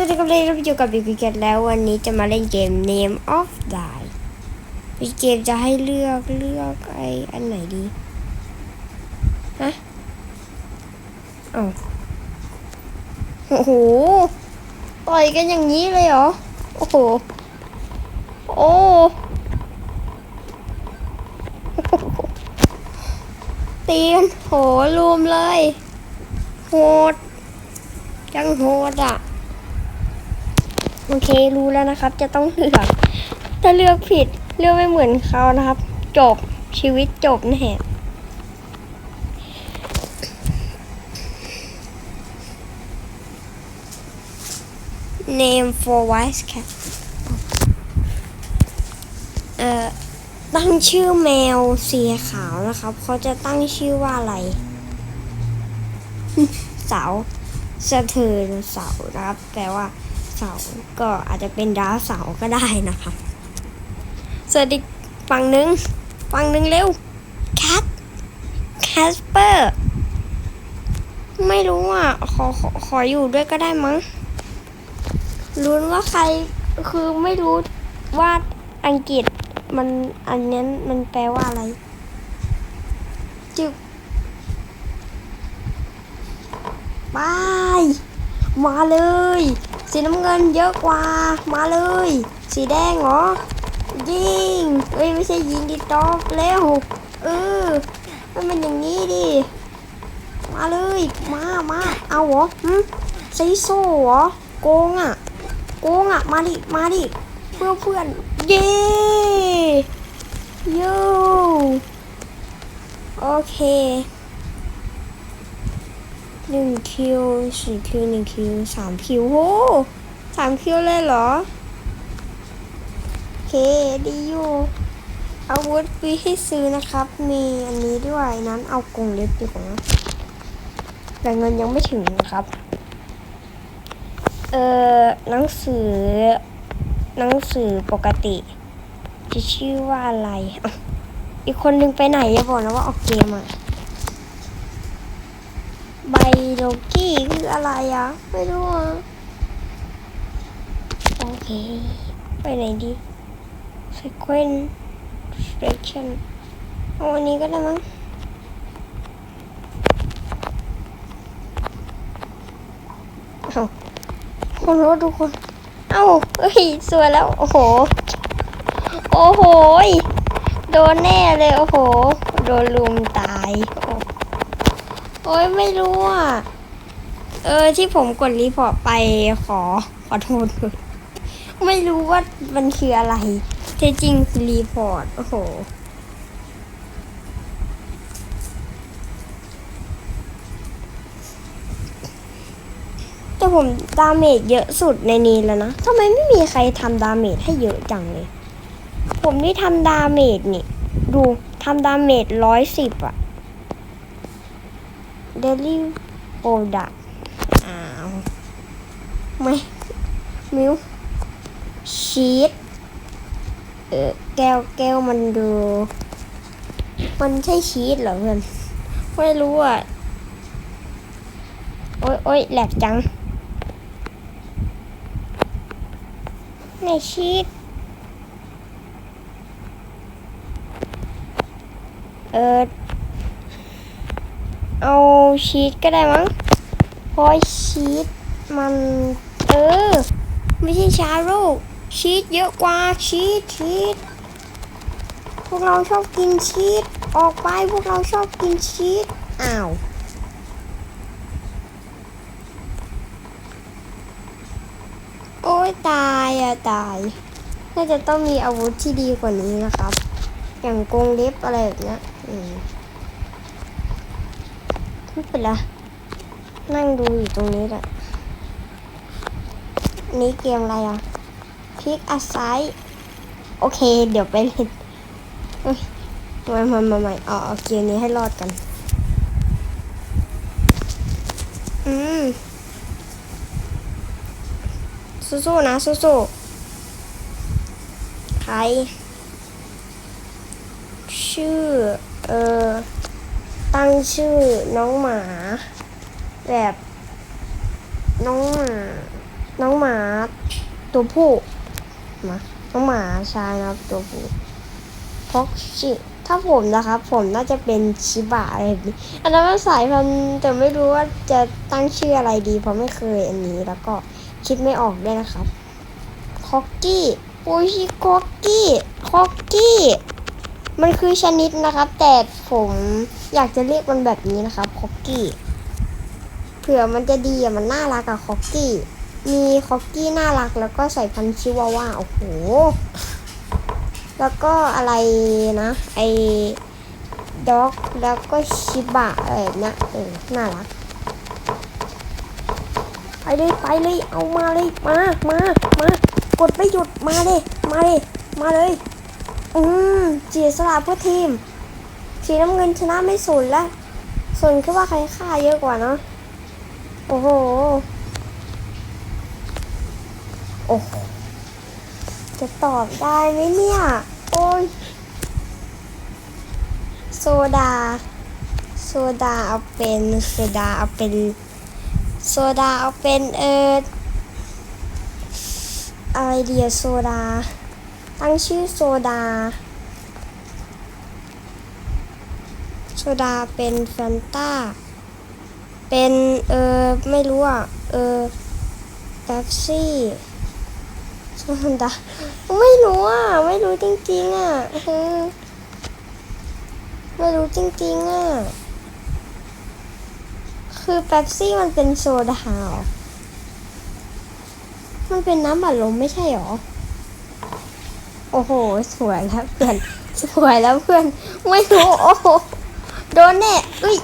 วัสดีครับเล่นเราอยู่กับบิ๊กเกตแล้ววันนี้จะมาเล่นเกม Name of Die บิ๊กเกตจะให้เลือกเลือกไออันไหนดี ฮะอ้าวโอ้โห ต่อยกันอย่างนี้เลยเหรอ โอ้โห โอ้ตีกันโหรวมเลย โหด จังโหดอะ โอเครู้แล้วนะครับ จะต้องเลือก ถ้าเลือกผิดเลือกไม่เหมือนเขานะครับ จบชีวิตจบแน่เ name for wise cat เอ่อตั้งชื่อแมวสีขาวนะครับ เขาจะตั้งชื่อว่าอะไร เสาสะเทือนเสานะครับแปลว่า เสาก็อาจจะเป็นดาวเสาก็ได้นะครับสวัสดีฝั่งหนึ่งฝั่งหนึ่งเร็วแคทแคสเปอร์ไม่รู้อะขอขอขออยู่ด้วยก็ได้มั้งรู้ว่าใครคือไม่รู้ว่าอังกฤษมันอันนั้นมันแปลว่าอะไรจึกบาย มาเลย สีน้ำเงินเยอะกว่า มาเลย สีแดงเหรอ ยิงเอ้ยไม่ใช่ยิงดิตอบเร็วเออให้มันอย่างนี้ดิ มาเลย มามาเอาเหรอหึไซโซ่เหรอ โกงอะ โกงอะ มาดิ มาดิ เพื่อนเพื่อน เย้โยโอเค หนึ่งคิวสี่คิวหนึ่งคิวสามคิวโหสามคิวเลยเหรอโอเคดีอยู่อาวุธมีให้ซื้อนะครับ มีอันนี้ด้วยนั้นเอากรงเล็บดีกว่านะแต่เงินยังไม่ถึงนะครับ เอ่อหนังสือ หนังสือปกติจะชื่อว่าอะไร อีกคนนึงไปไหนอย่าบอกนะว่าออกเกมอะ ไบโลกี้คืออะไรอะไม่รู้อะโอเค ไปไหนดี sequence section เอาอันนี้ก็ได้มั้งเอาคนรู้ทุกคน เอ้าเอ้ย สวยแล้ว โอ้โห โอ้โหยโดนแน่เลย โอ้โห โดนลุมตายโอ้ โอ้ยไม่รู้อะ เออที่ผมกดรีพอร์ตไปขอขอโทษด้วยไม่รู้ว่ามันคืออะไรแท้จริงคือรีพอร์ต โอ้โห แต่ผมดาเมจเยอะสุดในนี้แล้วนะทำไมไม่มีใครทำดาเมจให้เยอะจังเลย ผมนี่ทำดาเมจนี่ ดูทำดาเมจร้อยสิบอะ เดลี่โปรดักอ้าวไม่มิวชีสเออแก้วแก้วมันดู มันใช่ชีสเหรอเพื่อน ไม่รู้อะ โอ้ยโอ้ยแหลกจังในชีสเออ เอาชีสก็ได้มั้งเพราะชีสมันเออ ไม่ใช่ชาโร่ชีสเยอะกว่าชีสชีสพวกเราชอบกินชีสออกไปพวกเราชอบกินชีสอ้าวโอ้ยตายอะตายน่าจะต้องมีอาวุธที่ดีกว่านี้นะครับ อย่างกรงเล็บอะไรแบบนี้ ไม่เป็นไรนั่งดูอยู่ตรงนี้แหละนนี้เกมอะไรอะคลิกอัดไซโอเค เดี๋ยวไปเล่นมามามาใหม่เอาเอาเกมนี้ให้รอดกัน อืมสู้ๆนะสู้ๆใคร ชื่อ เออ ตั้งชื่อน้องหมา แบบน้องหมา น้องหมาตัวผู้มาน้องหมาชายนะครับตัวผู้พอกชิถ้าผมนะครับ ผมน่าจะเป็นชิบะอะไรแบบนี้อันนั้นมันสายพันธุ์แต่ไม่รู้ว่าจะตั้งชื่ออะไรดี เพราะไม่เคยอันนี้แล้วก็คิดไม่ออกด้วยนะครับคอกกี้โอชิคอกกี้คอกกี้ มันคือชนิดนะครับ แต่ผมอยากจะเรียกมันแบบนี้นะครับคอกกี้เผื่อมันจะดีอะมันน่ารักอะคอกกี้มีคอกกี้น่ารักแล้วก็ใส่พันชิวาว่าโอ้โหแล้วก็อะไรนะไอ้ด็อกแล้วก็ชิบะอะไรแบบเนี้ยเออน่ารักไปเลยไปเลยเอามาเลยมามามากดไม่หยุดมาเลยมาเลยมาเลย อืมเจียสละเพื่อทีม สีน้ำเงินชนะไม่สนละสนแค่ว่าใครฆ่าเยอะกว่าเนาะโอ้โห โอ้โหจะตอบได้ไหมเนี่ย โอ้ย โซดา โซดาเอาเป็นโซดาเอาเป็นโซดาเอาเป็นเอออะไรเดียโซดา ตั้งชื่อโซดา โซดาเป็นแฟนตาเป็น เออไม่รู้อะ เออเป๊ปซี่โซดา ไม่รู้อะ ไม่รู้จริงๆอะเออไม่รู้จริงๆอะ คือเป๊ปซี่มันเป็นโซดาหรอ มันเป็นน้ำบัดลมไม่ใช่หรอ โอ้โห สวยแล้วเพื่อนสวยแล้วเพื่อน ไม่รู้ โอ้โห โดนแน่เอ้ย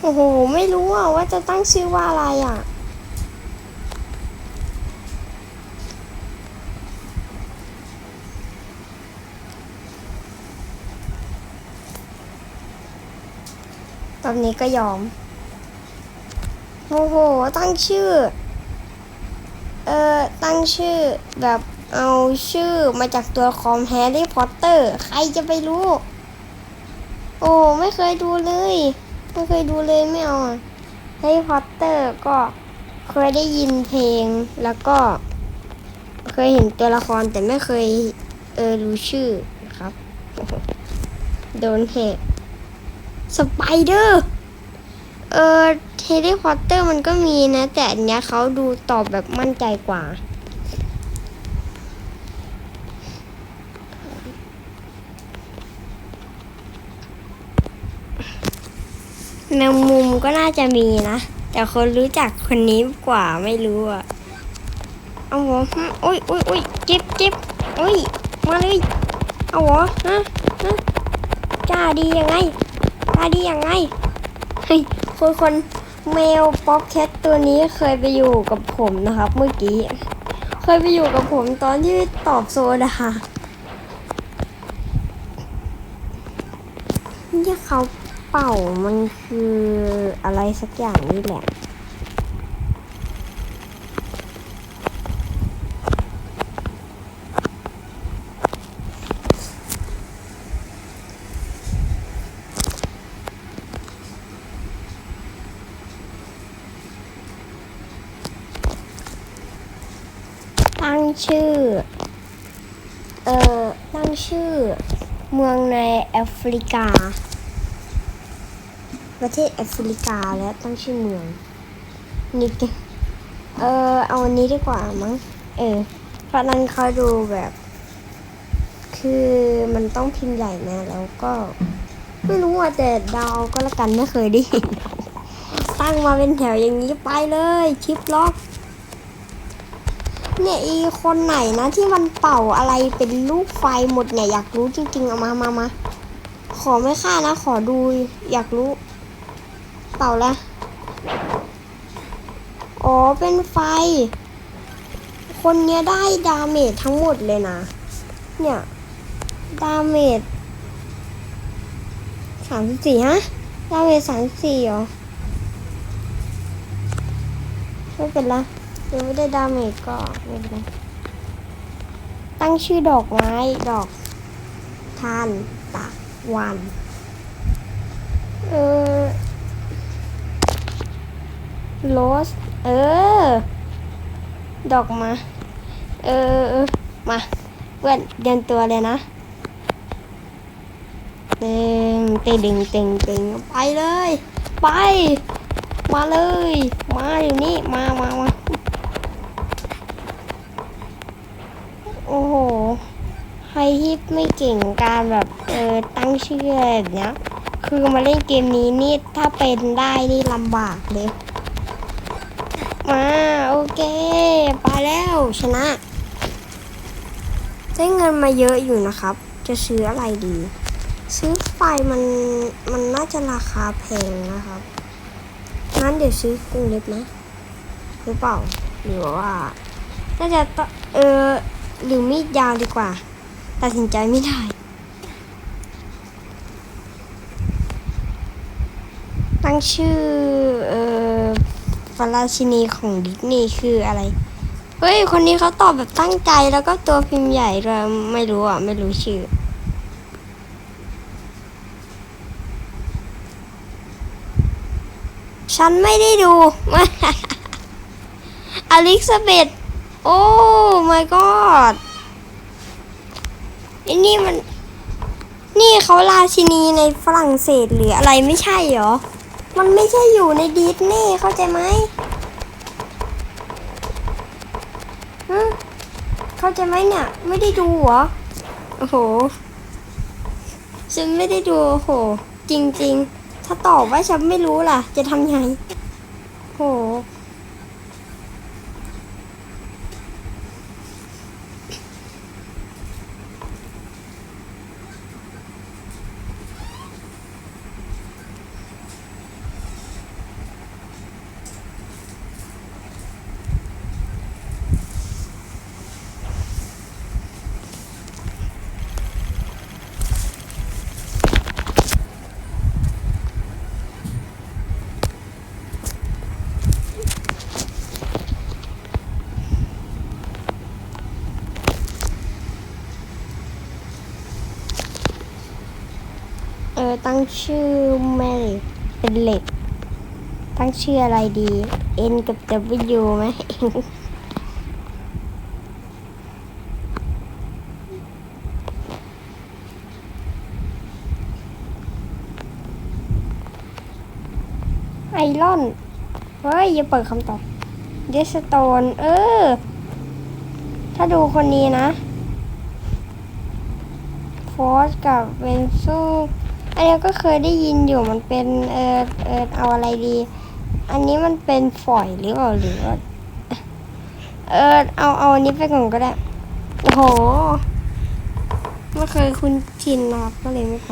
โอ้โห ไม่รู้อะว่าจะตั้งชื่อว่าอะไรอะ อนนี้ก็ยอม โอ้โห ตั้งชื่อ เอ่อ ตั้งชื่อแบบเอาชื่อมาจากตัวคอมแฮร์รี่พอตเตอร์ ใครจะไปรู้ โอ้ ไม่เคยดูเลย ไม่เคยดูเลยไม่เอาแฮร์รี่พอตเตอร์ก็เคยได้ยินเพลงแล้วก็ เคยเห็นตัวละครแต่ไม่เคย เออรู้ชื่อครับ โดนเหตุ สไปเดอร์เออเฮร์รี่พอตเตอร์มันก็มีนะ แต่อันเนี้ยเขาดูตอบแบบมั่นใจกว่า แมงมุมก็น่าจะมีนะ แต่คนรู้จักคนนี้กว่าไม่รู้อะเอาหัวหึโอ้ยโอ้ยโอ้ยเก็บเก็บโอ้ยมาเลย เอาหัวฮะฮะกล้าดียังไง กล้าดียังไงเฮ้ยคนคนแมวป๊อปแคทตัวนี้เคยไปอยู่กับผมนะครับ เมื่อกี้ เคยไปอยู่กับผมตอนที่ตอบโซดาที่เขาเป่ามันคืออะไรสักอย่างนี่แหละ ชื่อ เอ่อ ตั้งชื่อ เมืองในแอฟริกา ประเทศแอฟริกาและตั้งชื่อเมืองนี่เออเอาอันนี้ดีกว่ามั้ง เออเพราะนั้นเขาดูแบบ คือมันต้องพิมพ์ใหญ่นะ แล้วก็ ไม่รู้อะแต่เดาวก็แล้วกันไม่เคยได้ยินตั้งมาเป็นแถวอย่างนี้ไปเลย ชิปล็อก เนี่ยอีคนไหนนะที่มันเป่าอะไรเป็นลูกไฟหมดเนี่ย อยากรู้จริงๆเอามามามาขอไม่ฆ่านะ ขอดูอยากรู้ เป่าแล้วอ๋อเป็นไฟ คนเนี้ยได้ดาเมจทั้งหมดเลยนะ เนี่ย ดาเมจสามสิบสี่ฮะ ดาเมจสามสิบสี่เหรอ ไม่เป็นไร ยังไม่ได้ดาเมจก็ไม่เป็นไรตั้งชื่อดอกไม้ดอกทานตะวัน เออโรสเออ ดอกมา เออ มาเพื่อนเรียนตัวเลยนะเต็งเต็งเต็งเต็งเต็งไปเลย ไป มาเลย มาอยู่นี่ มามามา โอ้โห ใครที่ไม่เก่งการแบบเออตั้งชื่ออะไรแบบเนี้ย คือมาเล่นเกมนี้นี่ถ้าเป็นได้นี่ลำบากเลย มาโอเค ไปแล้วชนะ ได้เงินมาเยอะอยู่นะครับ จะซื้ออะไรดี ซื้อไฟมันมันน่าจะราคาแพงนะครับงั้นเดี๋ยวซื้อกรุงเล็บไหมหรือเปล่าหรือว่าน่าจะตเออ หรือมีดยาวดีกว่า ตัดสินใจไม่ได้ ตั้งชื่อ เออฟราชินีของดิสนีย์คืออะไร เฮ้ย คนนี้เขาตอบแบบตั้งใจแล้วก็ตัวพิมพ์ใหญ่เลยไม่รู้อะ ไม่รู้ชื่อฉันไม่ได้ดู อลิซาเบธ โอ้ my god อ้นี่มัน นี่เขาราชินีในฝรั่งเศสหรืออะไรไม่ใช่เหรอ มันไม่ใช่อยู่ในดิสนีย์เข้าใจไหมฮะเข้าใจไหมเนี่ย ไม่ได้ดูเหรอ โอ้โห ฉันไม่ได้ดู โอ้โห จริง ๆ ถ้าตอบว่าฉันไม่รู้ล่ะ จะทำยังไงโอ้โห งชื่อแม่เป็นเหล็ก ตั้งชื่ออะไรดี N กับ W ไหมไอรอน เฮ้ย อย่าเปิดคำตอบเดสโตน เออ ถ้าดูคนนี้นะ ฟอสกับเวนซู อันนี้ก็เคยได้ยินอยู่มันเป็นเออเออเอาอะไรดี อันนี้มันเป็นฝอยหรือเปล่าหรือว่าเออเอาเอาอันนี้ไปก่อนก็ได้ โอ้โหไม่เคยคุ้นชินนะครับก็เลยไม่ไป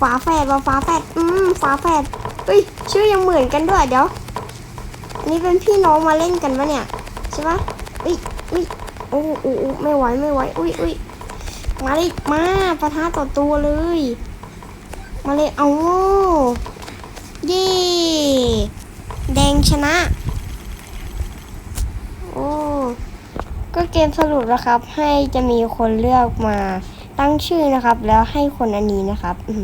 ฝาแฝดว่าฝาแฝดอืมฝาแฝดเฮ้ยชื่อยังเหมือนกันด้วยเดี๋ยวอันนี้เป็นพี่น้องมาเล่นกันปะเนี่ยใช่ปะอุ้ยอุ้ยโอ้โอ้ไม่ไหวไม่ไหวอุ้ยอุ้ยมาเลยมาปะทะต่อตัวเลย มาเลยเอาเย่แดงชนะ โอ้ก็เกมสรุปนะครับ ให้จะมีคนเลือกมาตั้งชื่อนะครับ แล้วให้คนอันนี้นะครับ อื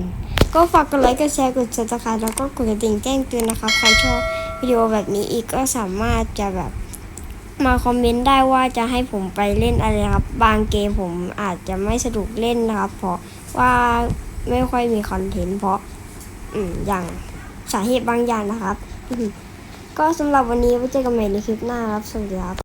ก็ฝากกดไลค์กดแชร์กด subscribe แล้วก็กดกระดิ่งแจ้งเตือนนะครับ ใครชอบวิดีโอแบบนี้อีกก็สามารถจะแบบมาคอมเมนต์ได้ว่าจะให้ผมไปเล่นอะไรครับ บางเกมผมอาจจะไม่สะดวกเล่นนะครับ เพราะว่า ไม่ค่อยมีคอนเทนต์เพราะ อืมอย่างสาเหตุบางอย่างนะครับ ก็สำหรับวันนี้ไว้เจอกันใหม่ในคลิปหน้าครับ สวัสดีครับ